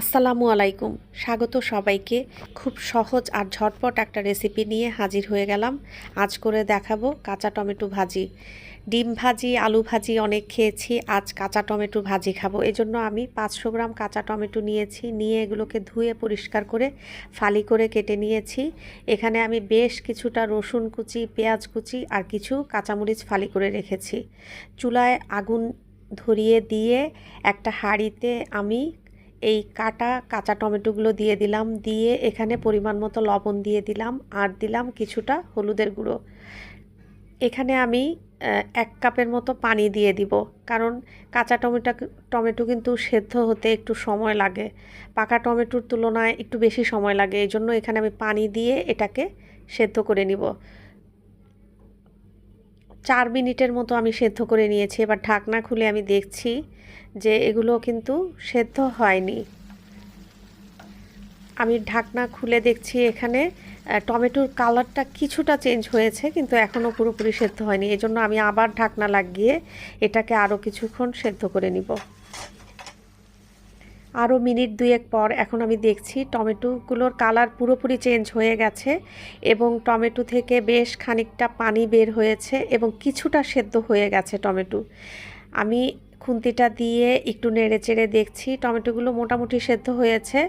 আসসালামু আলাইকুম। স্বাগত সবাইকে। খুব সহজ আর ঝটপট একটা রেসিপি নিয়ে হাজির হয়ে গেলাম। আজ করে দেখাবো কাঁচা টমেটো ভাজি। ডিম ভাজি, আলু ভাজি অনেক খেয়েছি। আজ কাঁচা টমেটো ভাজি খাব। এজন্য আমি পাঁচশো গ্রাম কাঁচা টমেটো নিয়েছি। নিয়ে এগুলোকে ধুয়ে পরিষ্কার করে ফালি করে কেটে নিয়েছি। এখানে আমি বেশ কিছুটা রসুন কুচি, পেঁয়াজ কুচি আর কিছু কাঁচামরিচ ফালি করে রেখেছি। চুলায় আগুন ধরিয়ে দিয়ে একটা হাঁড়িতে আমি এই কাটা কাঁচা টমেটোগুলো দিয়ে দিলাম, দিয়ে এখানে পরিমাণ মতো লবণ দিয়ে দিলাম, আর দিলাম কিছুটা হলুদের গুঁড়ো। এখানে আমি এক কাপের মতো পানি দিয়ে দিব, কারণ কাঁচা টমেটো টমেটো কিন্তু সেদ্ধ হতে একটু সময় লাগে। পাকা টমেটোর তুলনায় একটু বেশি সময় লাগে এই জন্য এখানে আমি পানি দিয়ে এটাকে সেদ্ধ করে নিব। চার মিনিটের মতো আমি সেদ্ধ করে নিয়েছি। এবার ঢাকনা খুলে আমি দেখছি যে এগুলো কিন্তু সেদ্ধ হয়নি। আমি ঢাকনা খুলে দেখছি এখানে টমেটোর কালারটা কিছুটা চেঞ্জ হয়েছে, কিন্তু এখনও পুরোপুরি সেদ্ধ হয়নি। এজন্য জন্য আমি আবার ঢাকনা লাগিয়ে এটাকে আরও কিছুক্ষণ সেদ্ধ করে নিব। আরও মিনিট দুয়েক পর এখন আমি দেখছি টমেটোগুলোর কালার পুরোপুরি চেঞ্জ হয়ে গেছে এবং টমেটো থেকে বেশ খানিকটা পানি বের হয়েছে এবং কিছুটা সেদ্ধ হয়ে গেছে টমেটো। আমি খুন্তিটা দিয়ে একটু নেড়ে চেড়ে দেখছি টমেটোগুলো মোটামুটি সেদ্ধ হয়েছে।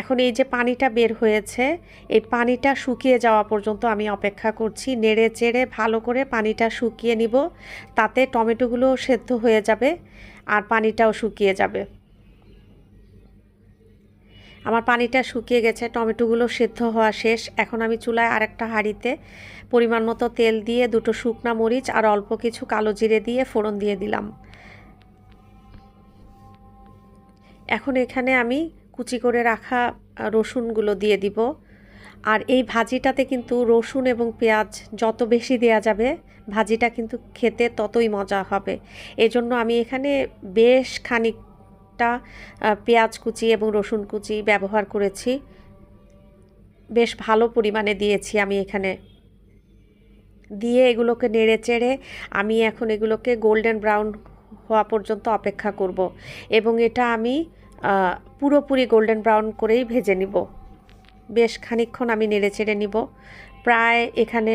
এখন এই যে পানিটা বের হয়েছে, এই পানিটা শুকিয়ে যাওয়া পর্যন্ত আমি অপেক্ষা করছি। নেড়ে চেড়ে ভালো করে পানিটা শুকিয়ে নিব, তাতে টমেটোগুলো সেদ্ধ হয়ে যাবে আর পানিটাও শুকিয়ে যাবে। আমার পানিটা শুকিয়ে গেছে, টমেটোগুলো সেদ্ধ হওয়া শেষ। এখন আমি চুলায় আরেকটা হাঁড়িতে পরিমাণ মতো তেল দিয়ে দুটো শুকনা মরিচ আর অল্প কিছু কালো জিরে দিয়ে ফোড়ন দিয়ে দিলাম। এখন এখানে আমি কুচি করে রাখা রসুনগুলো দিয়ে দিব। আর এই ভাজিটাতে কিন্তু রসুন এবং পেঁয়াজ যত বেশি দেয়া যাবে, ভাজিটা কিন্তু খেতে ততই মজা হবে। এজন্য আমি এখানে বেশ খানিকটা আহ, পেঁয়াজ কুচি এবং রসুন কুচি ব্যবহার করেছি। বেশ ভালো পরিমাণে দিয়েছি আমি এখানে। দিয়ে এগুলোকে নেড়ে চেড়ে আমি এখন এগুলোকে গোল্ডেন ব্রাউন হওয়া পর্যন্ত অপেক্ষা করব এবং এটা আমি পুরোপুরি গোল্ডেন ব্রাউন করেই ভেজে নিব। বেশ খানিকক্ষণ আমি নেড়ে চেড়ে নিব। প্রায় এখানে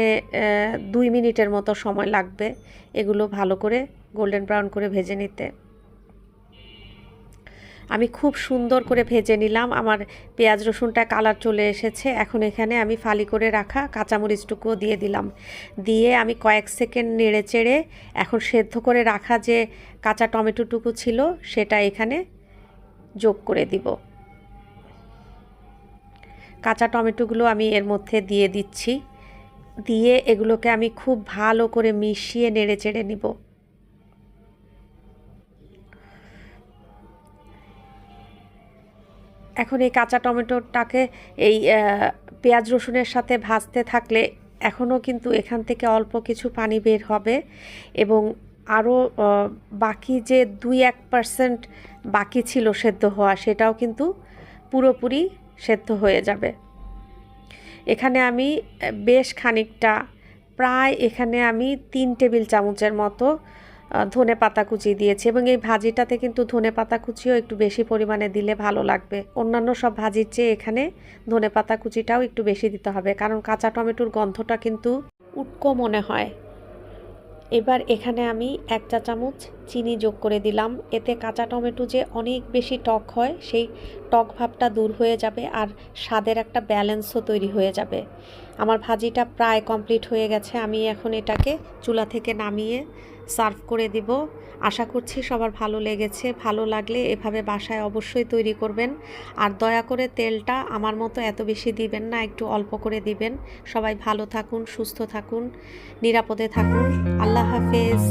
দুই মিনিটের মতো সময় লাগবে এগুলো ভালো করে গোল্ডেন ব্রাউন করে ভেজে নিতে। আমি খুব সুন্দর করে ভেজে নিলাম। আমার পেঁয়াজ রসুনটা কালার চলে এসেছে। এখন এখানে আমি ফালি করে রাখা কাঁচামরিচটুকুও দিয়ে দিলাম। দিয়ে আমি কয়েক সেকেন্ড নেড়ে চেড়ে এখন সেদ্ধ করে রাখা যে কাঁচা টমেটোটুকু ছিল, সেটা এখানে যোগ করে দিব। কাঁচা টমেটোগুলো আমি এর মধ্যে দিয়ে দিচ্ছি। দিয়ে এগুলোকে আমি খুব ভালো করে মিশিয়ে নেড়ে চেড়ে নিব। এখন এই কাঁচা টমেটোটাকে এই পেঁয়াজ রসুনের সাথে ভাজতে থাকলে এখনও কিন্তু এখান থেকে অল্প কিছু পানি বের হবে এবং আরও বাকি যে দুই এক পার্সেন্ট বাকি ছিল সেদ্ধ হওয়া, সেটাও কিন্তু পুরোপুরি সেদ্ধ হয়ে যাবে। এখানে আমি বেশ খানিকটা, প্রায় এখানে আমি তিন টেবিল চামচের মতো ধনে পাতা কুচি দিয়েছি এবং এই ভাজিটাতে কিন্তু ধনে পাতা কুচিও একটু বেশি পরিমাণে দিলে ভালো লাগবে। অন্যান্য সব ভাজির চেয়ে এখানে ধনে পাতা কুচিটাও একটু বেশি দিতে হবে, কারণ কাঁচা টমেটোর গন্ধটা কিন্তু উটকো মনে হয়। এবার এখানে আমি এক চা চামচ চিনি যোগ করে দিলাম। এতে কাঁচা টমেটো যে অনেক বেশি টক হয়, সেই টক ভাবটা দূর হয়ে যাবে আর স্বাদের একটা ব্যালেন্সও তৈরি হয়ে যাবে। আমার ভাজিটা প্রায় কমপ্লিট হয়ে গেছে, আমি এখন এটাকে চুলা থেকে নামিয়ে সার্ভ করে দিব। আশা করছি সবার ভালো লেগেছে, ভালো লাগলে এভাবে বাসায় অবশ্যই তৈরি করবেন। আর দয়া করে তেলটা আমার মতো এত বেশি দিবেন না, একটু অল্প করে দিবেন। সবাই ভালো থাকুন, সুস্থ থাকুন, নিরাপদে থাকুন। আল্লাহ হাফেজ।